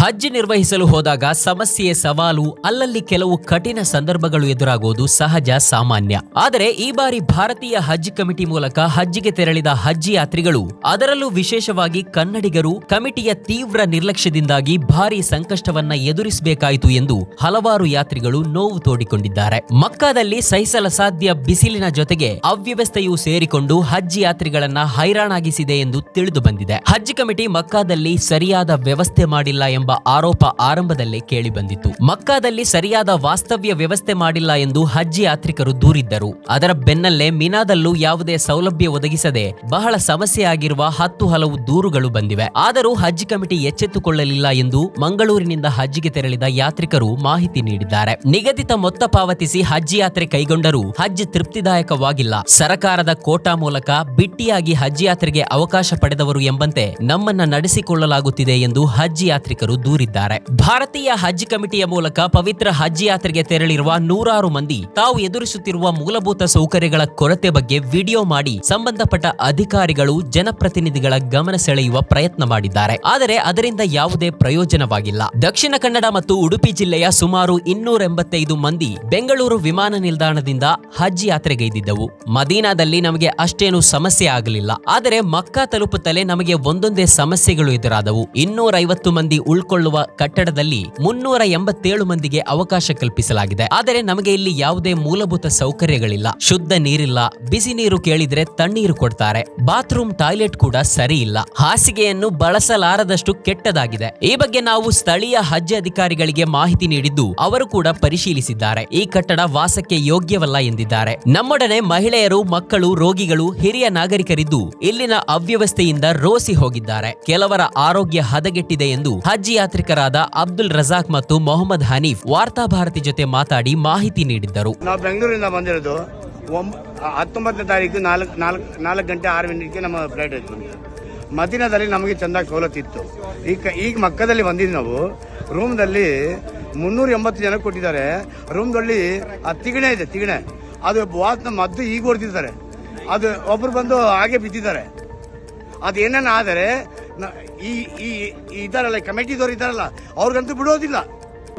ಹಜ್ ನಿರ್ವಹಿಸಲು ಹೋದಾಗ ಸಮಸ್ಯೆ ಸವಾಲು, ಅಲ್ಲಲ್ಲಿ ಕೆಲವು ಕಠಿಣ ಸಂದರ್ಭಗಳು ಎದುರಾಗುವುದು ಸಹಜ, ಸಾಮಾನ್ಯ. ಆದರೆ ಈ ಬಾರಿ ಭಾರತೀಯ ಹಜ್ ಕಮಿಟಿ ಮೂಲಕ ಹಜ್ಜಿಗೆ ತೆರಳಿದ ಹಜ್ ಯಾತ್ರಿಗಳು, ಅದರಲ್ಲೂ ವಿಶೇಷವಾಗಿ ಕನ್ನಡಿಗರು ಕಮಿಟಿಯ ತೀವ್ರ ನಿರ್ಲಕ್ಷ್ಯದಿಂದಾಗಿ ಭಾರಿ ಸಂಕಷ್ಟವನ್ನ ಎದುರಿಸಬೇಕಾಯಿತು ಎಂದು ಹಲವಾರು ಯಾತ್ರಿಗಳು ನೋವು ತೋಡಿಕೊಂಡಿದ್ದಾರೆ. ಮಕ್ಕಾದಲ್ಲಿ ಸಹಿಸಲಸಾಧ್ಯ ಬಿಸಿಲಿನ ಜೊತೆಗೆ ಅವ್ಯವಸ್ಥೆಯೂ ಸೇರಿಕೊಂಡು ಹಜ್ ಯಾತ್ರಿಗಳನ್ನ ಹೈರಾಣಾಗಿಸಿದೆ ಎಂದು ತಿಳಿದು ಬಂದಿದೆ. ಹಜ್ ಕಮಿಟಿ ಮಕ್ಕಾದಲ್ಲಿ ಸರಿಯಾದ ವ್ಯವಸ್ಥೆ ಮಾಡಿಲ್ಲ ಎಂಬ ಆರೋಪ ಆರಂಭದಲ್ಲೇ ಕೇಳಿಬಂದಿತ್ತು. ಮಕ್ಕಾದಲ್ಲಿ ಸರಿಯಾದ ವಾಸ್ತವ್ಯ ವ್ಯವಸ್ಥೆ ಮಾಡಿಲ್ಲ ಎಂದು ಹಜ್ ಯಾತ್ರಿಕರು ದೂರಿದ್ದರು. ಅದರ ಬೆನ್ನಲ್ಲೇ ಮೀನಾದಲ್ಲೂ ಯಾವುದೇ ಸೌಲಭ್ಯ ಒದಗಿಸದೆ ಬಹಳ ಸಮಸ್ಯೆಯಾಗಿರುವ ಹತ್ತು ಹಲವು ದೂರುಗಳು ಬಂದಿವೆ. ಆದರೂ ಹಜ್ ಕಮಿಟಿ ಎಚ್ಚೆತ್ತುಕೊಳ್ಳಲಿಲ್ಲ ಎಂದು ಮಂಗಳೂರಿನಿಂದ ಹಜ್ಗೆ ತೆರಳಿದ ಯಾತ್ರಿಕರು ಮಾಹಿತಿ ನೀಡಿದ್ದಾರೆ. ನಿಗದಿತ ಮೊತ್ತ ಪಾವತಿಸಿ ಹಜ್ ಯಾತ್ರೆ ಕೈಗೊಂಡರೂ ಹಜ್ ತೃಪ್ತಿದಾಯಕವಾಗಿಲ್ಲ. ಸರಕಾರದ ಕೋಟಾ ಮೂಲಕ ಬಿಟ್ಟಿಯಾಗಿ ಹಜ್ ಯಾತ್ರೆಗೆ ಅವಕಾಶ ಪಡೆದವರು ಎಂಬಂತೆ ನಮ್ಮನ್ನ ನಡೆಸಿಕೊಳ್ಳಲಾಗುತ್ತಿದೆ ಎಂದು ಹಜ್ ಯಾತ್ರಿಕರು ದೂರಿದ್ದಾರೆ. ಭಾರತೀಯ ಹಜ್ ಕಮಿಟಿಯ ಮೂಲಕ ಪವಿತ್ರ ಹಜ್ ಯಾತ್ರೆಗೆ ತೆರಳಿರುವ ನೂರಾರು ಮಂದಿ ತಾವು ಎದುರಿಸುತ್ತಿರುವ ಮೂಲಭೂತ ಸೌಕರ್ಯಗಳ ಕೊರತೆ ಬಗ್ಗೆ ವಿಡಿಯೋ ಮಾಡಿ ಸಂಬಂಧಪಟ್ಟ ಅಧಿಕಾರಿಗಳು, ಜನಪ್ರತಿನಿಧಿಗಳ ಗಮನ ಸೆಳೆಯುವ ಪ್ರಯತ್ನ ಮಾಡಿದ್ದಾರೆ. ಆದರೆ ಅದರಿಂದ ಯಾವುದೇ ಪ್ರಯೋಜನವಾಗಿಲ್ಲ. ದಕ್ಷಿಣ ಕನ್ನಡ ಮತ್ತು ಉಡುಪಿ ಜಿಲ್ಲೆಯ ಸುಮಾರು ಇನ್ನೂರ ಎಂಬತ್ತೈದು ಮಂದಿ ಬೆಂಗಳೂರು ವಿಮಾನ ನಿಲ್ದಾಣದಿಂದ ಹಜ್ ಯಾತ್ರೆಗೈದಿದ್ದವು ಮದೀನಾದಲ್ಲಿ ನಮಗೆ ಅಷ್ಟೇನು ಸಮಸ್ಯೆ ಆಗಲಿಲ್ಲ. ಆದರೆ ಮಕ್ಕಾ ತಲುಪುತ್ತಲೇ ನಮಗೆ ಒಂದೊಂದೇ ಸಮಸ್ಯೆಗಳು ಎದುರಾದವು. ಇನ್ನೂರೈವತ್ತು ಮಂದಿ ಮಂದಿ ಉಳ್ಕೊಳ್ಳುವ ಕಟ್ಟಡದಲ್ಲಿ ಮುನ್ನೂರ ಎಂಬತ್ತೇಳು ಮಂದಿಗೆ ಅವಕಾಶ ಕಲ್ಪಿಸಲಾಗಿದೆ. ಆದರೆ ನಮಗೆ ಇಲ್ಲಿ ಯಾವುದೇ ಮೂಲಭೂತ ಸೌಕರ್ಯಗಳಿಲ್ಲ. ಶುದ್ಧ ನೀರಿಲ್ಲ. ಬಿಸಿ ನೀರು ಕೇಳಿದ್ರೆ ತಣ್ಣೀರು ಕೊಡ್ತಾರೆ. ಬಾತ್ರೂಮ್, ಟಾಯ್ಲೆಟ್ ಕೂಡ ಸರಿ ಇಲ್ಲ. ಹಾಸಿಗೆಯನ್ನು ಬಳಸಲಾರದಷ್ಟು ಕೆಟ್ಟದಾಗಿದೆ. ಈ ಬಗ್ಗೆ ನಾವು ಸ್ಥಳೀಯ ಹಜ್ ಅಧಿಕಾರಿಗಳಿಗೆ ಮಾಹಿತಿ ನೀಡಿದ್ದು ಅವರು ಕೂಡ ಪರಿಶೀಲಿಸಿದ್ದಾರೆ. ಈ ಕಟ್ಟಡ ವಾಸಕ್ಕೆ ಯೋಗ್ಯವಲ್ಲ ಎಂದಿದ್ದಾರೆ. ನಮ್ಮೊಡನೆ ಮಹಿಳೆಯರು, ಮಕ್ಕಳು, ರೋಗಿಗಳು, ಹಿರಿಯ ನಾಗರಿಕರಿದ್ದು ಇಲ್ಲಿನ ಅವ್ಯವಸ್ಥೆಯಿಂದ ರೋಸಿ ಹೋಗಿದ್ದಾರೆ. ಕೆಲವರ ಆರೋಗ್ಯ ಹದಗೆಟ್ಟಿದೆ ಎಂದು ಹಜ್ ಯಾತ್ರಿಕರಾದ ಅಬ್ದುಲ್ ರಜಾಕ್ ಮತ್ತು ಮೊಹಮ್ಮದ್ ಹನೀಫ್ ವಾರ್ತಾಭಾರತಿ ಜೊತೆ ಮಾತಾಡಿ ಮಾಹಿತಿ ನೀಡಿದ್ದರು. ನಾವು ಬೆಂಗಳೂರಿಂದ ಬಂದಿರೋದು ಹತ್ತೊಂಬತ್ತನೇ ತಾರೀಕು ನಾಲ್ಕು ನಾಲ್ಕು ನಾಲ್ಕು ಗಂಟೆ ಆರು ಮಿನಿಟ್ಗೆ ನಮ್ಮ ಫ್ಲೈಟ್ ಇತ್ತು ಮದೀನದಲ್ಲಿ ನಮಗೆ ಚೆಂದಾಗಿ ಸವಲತ್ತಿತ್ತು. ಈಗ ಈಗ ಮಕ್ಕದಲ್ಲಿ ಬಂದಿದ್ದು ನಾವು. ರೂಮ್ದಲ್ಲಿ ಮುನ್ನೂರ ಎಂಬತ್ತು ಜನ ಕೊಟ್ಟಿದ್ದಾರೆ. ರೂಮ್ದಲ್ಲಿ, ಆ ತಿಗಣೆ ಇದೆ, ತಿಗಣೆ. ಅದು ವಾತ್ನ ಮದ್ದು ಈಗ ಹೊಡೆದಿದ್ದಾರೆ ಅದು ಒಬ್ಬರು ಬಂದು ಹಾಗೆ ಬಿದ್ದಿದ್ದಾರೆ. ಅದು ಏನೇನು ಆದರೆ ನ- ಈ ಈ ಇದಾರಲ್ಲ ಕಮಿಟಿದವ್ರು ಇದ್ದಾರಲ್ಲ ಅವ್ರಿಗಂತೂ ಬಿಡೋದಿಲ್ಲ.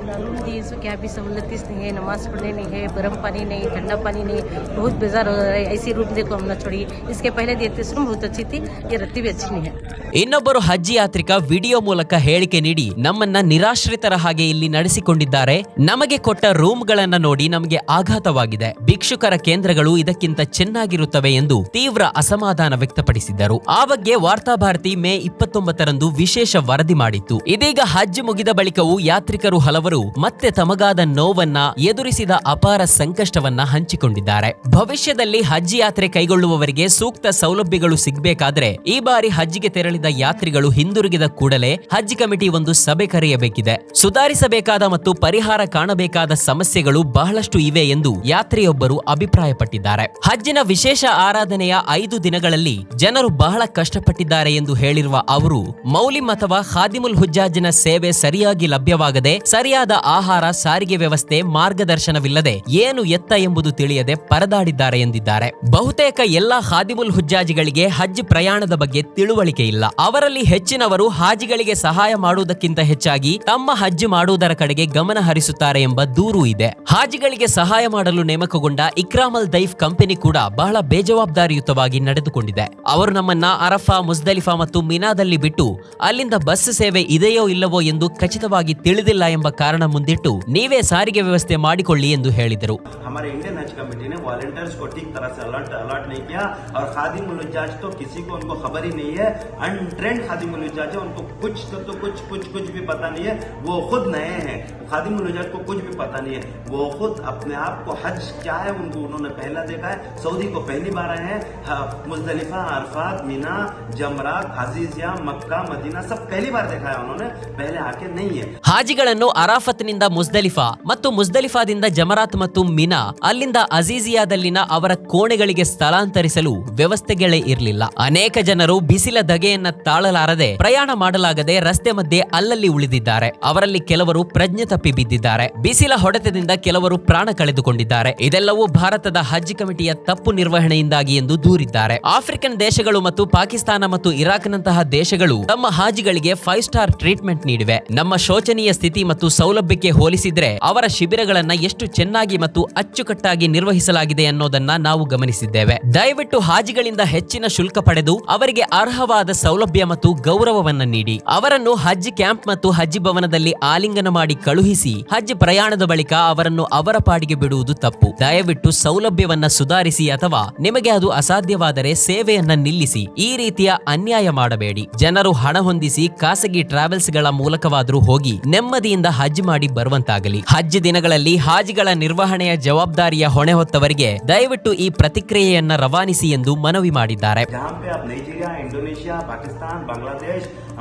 मालूम थी इसमें क्या भी सहूलत नहीं है नमाज पढ़ने नहीं है गर्म पानी नहीं ठंडा पानी नहीं बहुत बेजार हो रहा है ऐसी रूम देखो हम ना छोड़िए इसके पहले देते रूम बहुत अच्छी थी ये रत्ती भी अच्छी नहीं है ಇನ್ನೊಬ್ಬರು ಹಜ್ ಯಾತ್ರಿಕ ವಿಡಿಯೋ ಮೂಲಕ ಹೇಳಿಕೆ ನೀಡಿ ನಮ್ಮನ್ನ ನಿರಾಶ್ರಿತರ ಹಾಗೆ ಇಲ್ಲಿ ನಡೆಸಿಕೊಂಡಿದ್ದಾರೆ ನಮಗೆ ಕೊಟ್ಟ ರೂಮ್ಗಳನ್ನ ನೋಡಿ ನಮಗೆ ಆಘಾತವಾಗಿದೆ ಭಿಕ್ಷುಕರ ಕೇಂದ್ರಗಳು ಇದಕ್ಕಿಂತ ಚೆನ್ನಾಗಿರುತ್ತವೆ ಎಂದು ತೀವ್ರ ಅಸಮಾಧಾನ ವ್ಯಕ್ತಪಡಿಸಿದ್ದರು ಆ ಬಗ್ಗೆ ವಾರ್ತಾಭಾರತಿ ಮೇ ಇಪ್ಪತ್ತೊಂಬತ್ತರಂದು ವಿಶೇಷ ವರದಿ ಮಾಡಿತ್ತು ಇದೀಗ ಹಜ್ ಮುಗಿದ ಬಳಿಕವೂ ಯಾತ್ರಿಕರು ಹಲವರು ಮತ್ತೆ ತಮಗಾದ ನೋವನ್ನ ಎದುರಿಸಿದ ಅಪಾರ ಸಂಕಷ್ಟವನ್ನ ಹಂಚಿಕೊಂಡಿದ್ದಾರೆ. ಭವಿಷ್ಯದಲ್ಲಿ ಹಜ್ ಯಾತ್ರೆ ಕೈಗೊಳ್ಳುವವರಿಗೆ ಸೂಕ್ತ ಸೌಲಭ್ಯಗಳು ಸಿಗಬೇಕಾದ್ರೆ ಈ ಬಾರಿ ಹಜ್ಗೆ ತೆರಳಿದ ಯಾತ್ರಿಗಳು ಹಿಂದಿರುಗಿದ ಕೂಡಲೇ ಹಜ್ ಕಮಿಟಿ ಒಂದು ಸಭೆ ಕರೆಯಬೇಕಿದೆ. ಸುಧಾರಿಸಬೇಕಾದ ಮತ್ತು ಪರಿಹಾರ ಕಾಣಬೇಕಾದ ಸಮಸ್ಯೆಗಳು ಬಹಳಷ್ಟು ಇವೆ ಎಂದು ಯಾತ್ರಿಯೊಬ್ಬರು ಅಭಿಪ್ರಾಯಪಟ್ಟಿದ್ದಾರೆ. ಹಜ್ಜಿನ ವಿಶೇಷ ಆರಾಧನೆಯ ಐದು ದಿನಗಳಲ್ಲಿ ಜನರು ಬಹಳ ಕಷ್ಟಪಟ್ಟಿದ್ದಾರೆ ಎಂದು ಹೇಳಿರುವ ಅವರು, ಮೌಲಿಂ ಅಥವಾ ಖಾದಿಮುಲ್ ಹುಜ್ಜಾಜಿನ ಸೇವೆ ಸರಿಯಾಗಿ ಲಭ್ಯವಾಗದೆ ಸರಿಯಾದ ಆಹಾರ, ಸಾರಿಗೆ ವ್ಯವಸ್ಥೆ, ಮಾರ್ಗದರ್ಶನವಿಲ್ಲದೆ ಏನು ಎತ್ತ ಎಂಬುದು ತಿಳಿಯದೆ ಪರದಾಡಿದ್ದಾರೆ ಎಂದಿದ್ದಾರೆ. ಬಹುತೇಕ ಎಲ್ಲಾ ಹಾದಿಮುಲ್ ಹುಜ್ಜಾಜಿಗಳಿಗೆ ಹಜ್ ಪ್ರಯಾಣದ ಬಗ್ಗೆ ತಿಳುವಳಿಕೆ ಇಲ್ಲ. ಅವರಲ್ಲಿ ಹೆಚ್ಚಿನವರು ಹಾಜಿಗಳಿಗೆ ಸಹಾಯ ಮಾಡುವುದಕ್ಕಿಂತ ಹೆಚ್ಚಾಗಿ ತಮ್ಮ ಹಜ್ ಮಾಡುವುದರ ಕಡೆಗೆ ಗಮನ ಹರಿಸುತ್ತಾರೆ ಎಂಬ ದೂರು ಇದೆ. ಹಾಜಿಗಳಿಗೆ ಸಹಾಯ ಮಾಡಲು ನೇಮಕಗೊಂಡ ಇಕ್ರಾಮಲ್ ದೈಫ್ ಕಂಪನಿ ಕೂಡ ಬಹಳ ಬೇಜವಾಬ್ದಾರಿಯುತವಾಗಿ ನಡೆದುಕೊಂಡಿದೆ. ಅವರು ನಮ್ಮನ್ನ ಅರಫಾ ಮುಸ್ದಲಿಫಾ ಮತ್ತು ಮಿನಾದಲ್ಲಿ ಬಿಟ್ಟು ಅಲ್ಲಿಂದ ಬಸ್ ಸೇವೆ ಇದೆಯೋ ಇಲ್ಲವೋ ಎಂದು ಖಚಿತವಾಗಿ ತಿಳಿದಿಲ್ಲ ಎಂಬ ಕಾರಣ ಮುಂದಿಟ್ಟು ನೀವೇ ಸಾರಿಗೆ ವ್ಯವಸ್ಥೆ ಮಾಡಿಕೊಳ್ಳಿ ಎಂದು ಹೇಳಿದರು हमारे इंडियन हज कमेटी ने वॉलंटियर्स को ठीक तरह से अलर्ट अलर्ट नहीं किया और खादिम उलजाज तो किसी को उनको खबर ही नहीं है अनट्रेंड खादिम उलजाज है उनको कुछ तो, तो कुछ कुछ कुछ भी पता नहीं है वो खुद नए हैं खादिम उलजाज को कुछ भी पता नहीं है वो खुद अपने आप को हज क्या है उनको उन्होंने पहला देखा है सऊदी को पहली बार आए हैं हाँ, Muzdalifah Arafat Mina Jamarat Aziziyah Mecca Medina सब पहली बार देखा है उन्होंने पहले आके नहीं है ಹಾಜಿಗಳನ್ನು ಅರಾಫತ್ನಿಂದ ಮುಸ್ದಲಿಫಾ ಮತ್ತು ಮುಸ್ದಲಿಫಾದಿಂದ ಜಮರಾತ್ ಮತ್ತು ಮಿನಾ ಅಲ್ಲಿಂದ ಅಜೀಜಿಯಾದಲ್ಲಿನ ಅವರ ಕೋಣೆಗಳಿಗೆ ಸ್ಥಳಾಂತರಿಸಲು ವ್ಯವಸ್ಥೆಗಳೇ ಇರಲಿಲ್ಲ. ಅನೇಕ ಜನರು ಬಿಸಿಲ ಧಗೆಯನ್ನ ತಾಳಲಾರದೆ ಪ್ರಯಾಣ ಮಾಡಲಾಗದೆ ರಸ್ತೆ ಮಧ್ಯೆ ಅಲ್ಲಲ್ಲಿ ಉಳಿದಿದ್ದಾರೆ. ಅವರಲ್ಲಿ ಕೆಲವರು ಪ್ರಜ್ಞೆ ತಪ್ಪಿ ಬಿದ್ದಿದ್ದಾರೆ. ಬಿಸಿಲ ಹೊಡೆತದಿಂದ ಕೆಲವರು ಪ್ರಾಣ ಕಳೆದುಕೊಂಡಿದ್ದಾರೆ. ಇದೆಲ್ಲವೂ ಭಾರತದ ಹಜ್ ಕಮಿಟಿಯ ತಪ್ಪು ನಿರ್ವಹಣೆಯಿಂದಾಗಿ ಎಂದು ದೂರಿದ್ದಾರೆ. ಆಫ್ರಿಕನ್ ದೇಶಗಳು ಮತ್ತು ಪಾಕಿಸ್ತಾನ ಮತ್ತು ಇರಾಕ್ನಂತಹ ದೇಶಗಳು ತಮ್ಮ ಹಾಜಿಗಳಿಗೆ ಫೈವ್ ಸ್ಟಾರ್ ಟ್ರೀಟ್ಮೆಂಟ್ ನೀಡಿವೆ. ನಮ್ಮ ಶೋಚನೀಯ ಸ್ಥಿತಿ ಮತ್ತು ಸೌಲಭ್ಯಕ್ಕೆ ಹೋಲಿಸಿದ್ರೆ ಅವರ ಶಿಬಿರಗಳನ್ನ ಎಷ್ಟು ಚೆನ್ನಾಗಿ ಮತ್ತು ಅಚ್ಚುಕಟ್ಟಾಗಿ ನಿರ್ವಹಿಸಲಾಗಿದೆ ಅನ್ನೋದನ್ನ ನಾವು ಗಮನಿಸಿದ್ದೇವೆ. ದಯವಿಟ್ಟು ಹಾಜಿಗಳಿಂದ ಹೆಚ್ಚಿನ ಶುಲ್ಕ ಪಡೆದು ಅವರಿಗೆ ಅರ್ಹವಾದ ಸೌಲಭ್ಯ ಮತ್ತು ಗೌರವವನ್ನ ನೀಡಿ. ಅವರನ್ನು ಹಜ್ ಕ್ಯಾಂಪ್ ಮತ್ತು ಹಜ್ ಭವನದಲ್ಲಿ ಆಲಿಂಗನ ಮಾಡಿ ಕಳುಹಿಸಿ, ಹಜ್ ಪ್ರಯಾಣದ ಬಳಿಕ ಅವರನ್ನು ಅವರ ಪಾಡಿಗೆ ಬಿಡುವುದು ತಪ್ಪು. ದಯವಿಟ್ಟು ಸೌಲಭ್ಯವನ್ನ ಸುಧಾರಿಸಿ ಅಥವಾ ನಿಮಗೆ ಅದು ಅಸಾಧ್ಯವಾದರೆ ಸೇವೆಯನ್ನ ನಿಲ್ಲಿಸಿ, ಈ ರೀತಿಯ ಅನ್ಯಾಯ ಮಾಡಬೇಡಿ. ಜನರು ಹಣ ಹೊಂದಿಸಿ, ಖಾಸಗಿ ಟ್ರಾವೆಲ್ಸ್ಗಳ ಮೂಲಕವಾದರೂ ಹೋಗಿ, ನೆಮ್ಮದಿಯಿಂದ ಹಜ್ ಮಾಡಿ ಬರುವಂತಾಗಲಿ. ಹಜ್ ದಿನಗಳಲ್ಲಿ ಹಾಜಿಗಳ ನಿರ್ವಹಣೆಯ ಜವಾಬ್ದಾರಿಯ ಹೊಣೆ ಹೊತ್ತವರಿಗೆ ದಯವಿಟ್ಟು ಈ ಪ್ರತಿಕ್ರಿಯೆಯನ್ನ ರವಾನಿಸಿ ಎಂದು ಮನವಿ ಮಾಡಿದ್ದಾರೆ.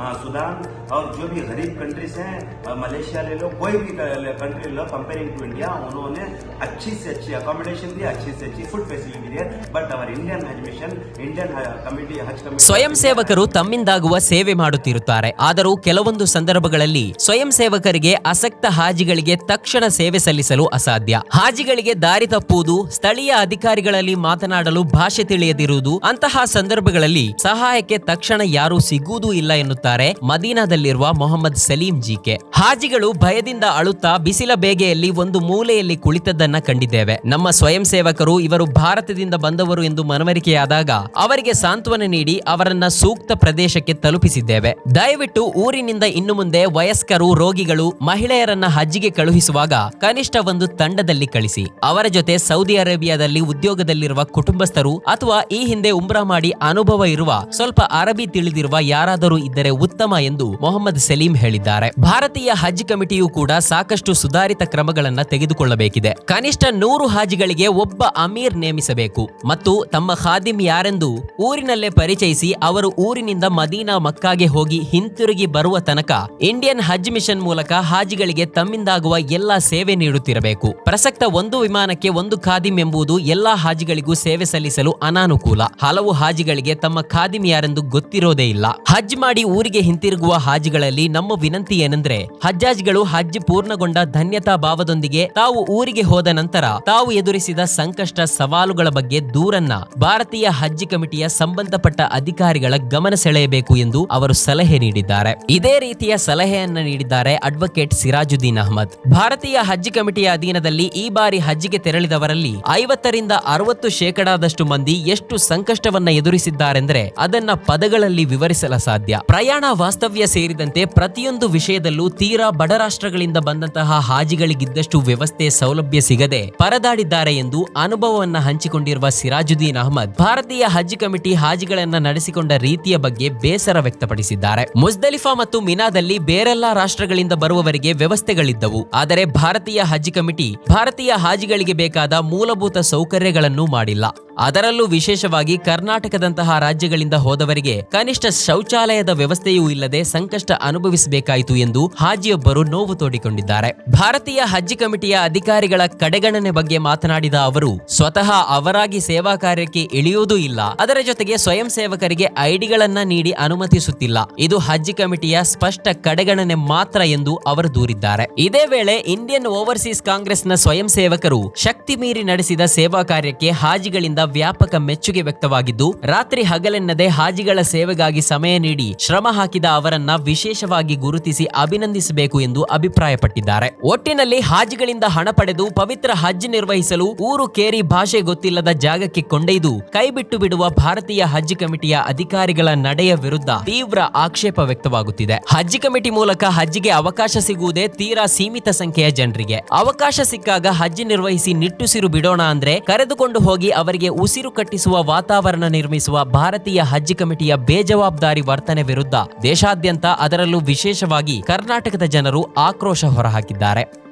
जहाँ पे आप नाइजीरिया इंडोनेशिया पाकिस्तान बांग्लादेश अ, सूडान और जो भी गरीब कंट्रीज हैं अ, मलेशिया ले लो कोई भी कंट्री ले लो कंपेयरिंग टू इंडिया उन्होंने अच्छी से अच्छी अकोमोडेशन दी अच्छी से अच्छी फूड फैसिलिटी दी है but our Indian Hajj mission Indian committee Hajj committee ಸ್ವಯಂ ಸೇವಕರು ತಮ್ಮಿಂದಾಗುವ ಸೇವೆ ಮಾಡುತ್ತಿರುತ್ತಾರೆ ಆದರೂ ಕೆಲವೊಂದು ಸಂದರ್ಭಗಳಲ್ಲಿ ಸ್ವಯಂ ಸೇವಕರಿಗೆ ಅಸಕ್ತ ಹಾಜಿಗಳಿಗೆ ತಕ್ಷಣ ಸೇವೆ ಸಲ್ಲಿಸಲು ಅಸಾಧ್ಯ ಹಾಜಿಗಳಿಗೆ ದಾರಿ ತಪ್ಪುವುದು ಸ್ಥಳೀಯ ಅಧಿಕಾರಿಗಳಲ್ಲಿ ಮಾತನಾಡಲು ಭಾಷೆ ತಿಳಿಯದಿರುವುದು ಅಂತಹ ಸಂದರ್ಭಗಳಲ್ಲಿ ಸಹಾಯಕ್ಕೆ ತಕ್ಷಣ ಯಾರೂ ಸಿಗುವುದೂ ಇಲ್ಲ ಎನ್ನುತ್ತಾರೆ ಮದೀನಾದಲ್ಲಿರುವ ಮೊಹಮ್ಮದ್ ಸಲೀಂ ಜಿಕೆ ಹಾಜಿಗಳು ಭಯದಿಂದ ಅಳುತ್ತಾ ಬಿಸಿಲ ಬೇಗೆಯಲ್ಲಿ ಒಂದು ಮೂಲೆಯಲ್ಲಿ ಕುಳಿತದ್ದನ್ನ ಕಂಡಿದ್ದೇವೆ. ನಮ್ಮ ಸ್ವಯಂ ಸೇವಕರು ಇವರು ಭಾರತದಿಂದ ಬಂದವರು ಎಂದು ಮನವರಿಕೆಯಾದಾಗ ಅವರಿಗೆ ಸಾಂತ್ವನ ನೀಡಿ ಅವರನ್ನ ಸೂಕ್ತ ಪ್ರದೇಶಕ್ಕೆ ತಲುಪಿಸಿದ್ದೇವೆ. ದಯವಿಟ್ಟು ಊರಿನಿಂದ ಇನ್ನು ಮುಂದೆ ವಯಸ್ಕರು, ರೋಗಿಗಳು, ಮಹಿಳೆಯರನ್ನ ಹಜ್ಜಿಗೆ ಕಳುಹಿಸುವಾಗ ಕನಿಷ್ಠ ಒಂದು ತಂಡದಲ್ಲಿ ಕಳಿಸಿ. ಅವರ ಜೊತೆ ಸೌದಿ ಅರೇಬಿಯಾದಲ್ಲಿ ಉದ್ಯೋಗದಲ್ಲಿರುವ ಕುಟುಂಬಸ್ಥರು ಅಥವಾ ಈ ಹಿಂದೆ ಉಮ್ರಾ ಮಾಡಿ ಅನುಭವ ಇರುವ ಸ್ವಲ್ಪ ಅರಬಿ ತಿಳಿದಿರುವ ಯಾರಾದರೂ ಇದ್ದರೆ ಉತ್ತಮ ಎಂದು ಮೊಹಮ್ಮದ್ ಸಲೀಂ ಹೇಳಿದ್ದಾರೆ. ಭಾರತೀಯ ಹಜ್ ಕಮಿಟಿಯು ಕೂಡ ಸಾಕಷ್ಟು ಸುಧಾರಿತ ಕ್ರಮಗಳನ್ನ ತೆಗೆದುಕೊಳ್ಳಬೇಕಿದೆ. ಕನಿಷ್ಠ ನೂರು ಹಾಜಿಗಳಿಗೆ ಒಬ್ಬ ಅಮೀರ್ ನೇಮಿಸಬೇಕು. ಮತ್ತು ತಮ್ಮ ಖಾದಿಮ್ ಯಾರೆಂದು ಊರಿನಲ್ಲೇ ಪರಿಚಯಿಸಿ ಅವರು ಊರಿನಿಂದ ಮದೀನಾ ಮಕ್ಕಾಗೆ ಹೋಗಿ ಹಿಂತಿರುಗಿ ಬರುವ ತನಕ ಇಂಡಿಯನ್ ಹಜ್ ಮಿಷನ್ ಮೂಲಕ ಹಾಜಿಗಳಿಗೆ ತಮ್ಮಿಂದಾಗುವ ಎಲ್ಲಾ ಸೇವೆ ನೀಡುತ್ತಿರಬೇಕು. ಪ್ರಸಕ್ತ ಒಂದು ವಿಮಾನಕ್ಕೆ ಒಂದು ಖಾದಿಮ್ ಎಂಬುದು ಎಲ್ಲಾ ಹಾಜಿಗಳಿಗೂ ಸೇವೆ ಸಲ್ಲಿಸಲು ಅನಾನುಕೂಲ. ಹಲವು ಹಾಜಿಗಳಿಗೆ ತಮ್ಮ ಖಾದಿಮ್ ಯಾರೆಂದು ಗೊತ್ತಿರೋದೇ ಇಲ್ಲ. ಹಜ್ ಮಾಡಿ ಊರಿಗೆ ಹಿಂತಿರುಗುವ ಹಾಜಿಗಳಲ್ಲಿ ನಮ್ಮ ವಿನಂತಿ ಏನೆಂದ್ರೆ, ಹಜ್ಜಾಜ್ಗಳು ಹಜ್ ಪೂರ್ಣಗೊಂಡ ಧನ್ಯತಾ ಭಾವದೊಂದಿಗೆ ತಾವು ಊರಿಗೆ ಹೋದ ನಂತರ ತಾವು ಎದುರಿಸಿದ ಸಂಕಷ್ಟ ಸವಾಲುಗಳ ಬಗ್ಗೆ ದೂರನ್ನ ಭಾರತೀಯ ಹಜ್ ಕಮಿಟಿಯ ಸಂಬಂಧಪಟ್ಟ ಅಧಿಕಾರಿಗಳ ಗಮನ ಸೆಳೆಯಬೇಕು ಎಂದು ಅವರು ಸಲಹೆ ನೀಡಿದ್ದಾರೆ. ಇದೇ ರೀತಿಯ ಸಲಹೆಯನ್ನ ನೀಡಿದ್ದಾರೆ ಅಡ್ವೊಕೇಟ್ ಸಿರಾಜುದ್ದೀನ್ ಅಹಮದ್. ಭಾರತೀಯ ಹಜ್ ಕಮಿಟಿಯ ಅಧೀನದಲ್ಲಿ ಈ ಬಾರಿ ಹಜ್ಜಿಗೆ ತೆರಳಿದವರಲ್ಲಿ ಐವತ್ತರಿಂದ ಅರವತ್ತು ಶೇಕಡಾದಷ್ಟು ಮಂದಿ ಎಷ್ಟು ಸಂಕಷ್ಟವನ್ನ ಎದುರಿಸಿದ್ದಾರೆಂದ್ರೆ ಅದನ್ನ ಪದಗಳಲ್ಲಿ ವಿವರಿಸಲು ಸಾಧ್ಯ. ಪ್ರಯಾಣ ವಾಸ್ತವ್ಯ ಸೇರಿದಂತೆ ಪ್ರತಿಯೊಂದು ವಿಷಯದಲ್ಲೂ ತೀರಾ ಬಡ ರಾಷ್ಟ್ರಗಳಿಂದ ಬಂದಂತಹ ಹಾಜಿಗಳಿಗಿದ್ದಷ್ಟು ವ್ಯವಸ್ಥೆ ಸೌಲಭ್ಯ ಸಿಗದೆ ಪರದಾಡಿದ್ದಾರೆ ಎಂದು ಅನುಭವವನ್ನ ಹಂಚಿಕೊಂಡಿರುವ ಸಿರಾಜುದ್ದೀನ್ ಅಹಮದ್ ಭಾರತೀಯ ಹಜ್ ಕಮಿಟಿ ಹಾಜಿಗಳನ್ನ ನಡೆಸಿಕೊಂಡ ರೀತಿಯ ಬಗ್ಗೆ ಬೇಸರ ವ್ಯಕ್ತಪಡಿಸಿದ್ದಾರೆ. ಮುಜ್ದಲಿಫಾ ಮತ್ತು ಮಿನಾದಲ್ಲಿ ಬೇರೆಲ್ಲಾ ರಾಷ್ಟ್ರಗಳಿಂದ ಬರುವವರಿಗೆ ವ್ಯವಸ್ಥೆಗಳಿದ್ದವು. ಆದರೆ ಭಾರತೀಯ ಹಜ್ ಕಮಿಟಿ ಭಾರತೀಯ ಹಾಜಿಗಳಿಗೆ ಬೇಕಾದ ಮೂಲಭೂತ ಸೌಕರ್ಯಗಳನ್ನು ಮಾಡಿಲ್ಲ. ಅದರಲ್ಲೂ ವಿಶೇಷವಾಗಿ ಕರ್ನಾಟಕದಂತಹ ರಾಜ್ಯಗಳಿಂದ ಹೋದವರಿಗೆ ಕನಿಷ್ಠ ಶೌಚಾಲಯದ ವ್ಯವಸ್ಥೆಯೂ ಇಲ್ಲದೆ ಸಂಕಷ್ಟ ಅನುಭವಿಸಬೇಕಾಯಿತು ಎಂದು ಹಾಜಿಯೊಬ್ಬರು ನೋವು ತೋಡಿಕೊಂಡಿದ್ದಾರೆ. ಭಾರತೀಯ ಹಜ್ ಕಮಿಟಿಯ ಅಧಿಕಾರಿಗಳ ಕಡೆಗಣನೆ ಬಗ್ಗೆ ಮಾತನಾಡಿದ ಅವರು, ಸ್ವತಃ ಅವರಾಗಿ ಸೇವಾ ಕಾರ್ಯಕ್ಕೆ ಇಳಿಯುವುದೂ ಇಲ್ಲ. ಅದರ ಜೊತೆಗೆ ಸ್ವಯಂ ಸೇವಕರಿಗೆ ಐಡಿಗಳನ್ನ ನೀಡಿ ಅನುಮತಿಸುತ್ತಿಲ್ಲ. ಇದು ಹಜ್ ಕಮಿಟಿಯ ಸ್ಪಷ್ಟ ಕಡೆಗಣನೆ ಮಾತ್ರ ಎಂದು ಅವರು ದೂರಿದ್ದಾರೆ. ಇದೇ ವೇಳೆ ಇಂಡಿಯನ್ ಓವರ್ಸೀಸ್ ಕಾಂಗ್ರೆಸ್ನ ಸ್ವಯಂ ಸೇವಕರು ಶಕ್ತಿ ಮೀರಿ ನಡೆಸಿದ ಸೇವಾ ಕಾರ್ಯಕ್ಕೆ ಹಾಜಿಗಳಿಂದ ವ್ಯಾಪಕ ಮೆಚ್ಚುಗೆ ವ್ಯಕ್ತವಾಗಿದ್ದು, ರಾತ್ರಿ ಹಗಲೆನ್ನದೆ ಹಾಜಿಗಳ ಸೇವೆಗಾಗಿ ಸಮಯ ನೀಡಿ ಶ್ರಮ ಹಾಕಿದ ಅವರನ್ನ ವಿಶೇಷವಾಗಿ ಗುರುತಿಸಿ ಅಭಿನಂದಿಸಬೇಕು ಎಂದು ಅಭಿಪ್ರಾಯಪಟ್ಟಿದ್ದಾರೆ. ಒಟ್ಟಿನಲ್ಲಿ ಹಾಜಿಗಳಿಂದ ಹಣ ಪಡೆದು ಪವಿತ್ರ ಹಜ್ ನಿರ್ವಹಿಸಲು ಊರು ಕೇರಿ ಭಾಷೆ ಗೊತ್ತಿಲ್ಲದ ಜಾಗಕ್ಕೆ ಕೊಂಡೊಯ್ದು ಕೈಬಿಟ್ಟು ಬಿಡುವ ಭಾರತೀಯ ಹಜ್ ಕಮಿಟಿಯ ಅಧಿಕಾರಿಗಳ ನಡೆಯ ವಿರುದ್ಧ ತೀವ್ರ ಆಕ್ಷೇಪ ವ್ಯಕ್ತವಾಗುತ್ತಿದೆ. ಹಜ್ ಕಮಿಟಿ ಮೂಲಕ ಹಜ್ಗೆ ಅವಕಾಶ ಸಿಗುವುದೇ ತೀರಾ ಸೀಮಿತ ಸಂಖ್ಯೆಯ ಜನರಿಗೆ. ಅವಕಾಶ ಸಿಕ್ಕಾಗ ಹಜ್ ನಿರ್ವಹಿಸಿ ನಿಟ್ಟುಸಿರು ಬಿಡೋಣ ಅಂದ್ರೆ ಕರೆದುಕೊಂಡು ಹೋಗಿ ಅವರಿಗೆ ಉಸಿರು ಕಟ್ಟಿಸುವ ವಾತಾವರಣ ನಿರ್ಮಿಸುವ ಭಾರತೀಯ ಹಜ್ ಕಮಿಟಿಯ ಬೇಜವಾಬ್ದಾರಿ ವರ್ತನೆ ವಿರುದ್ಧ ದೇಶಾದ್ಯಂತ ಅದರಲ್ಲೂ ವಿಶೇಷವಾಗಿ ಕರ್ನಾಟಕದ ಜನರು ಆಕ್ರೋಶ ಹೊರಹಾಕಿದ್ದಾರೆ.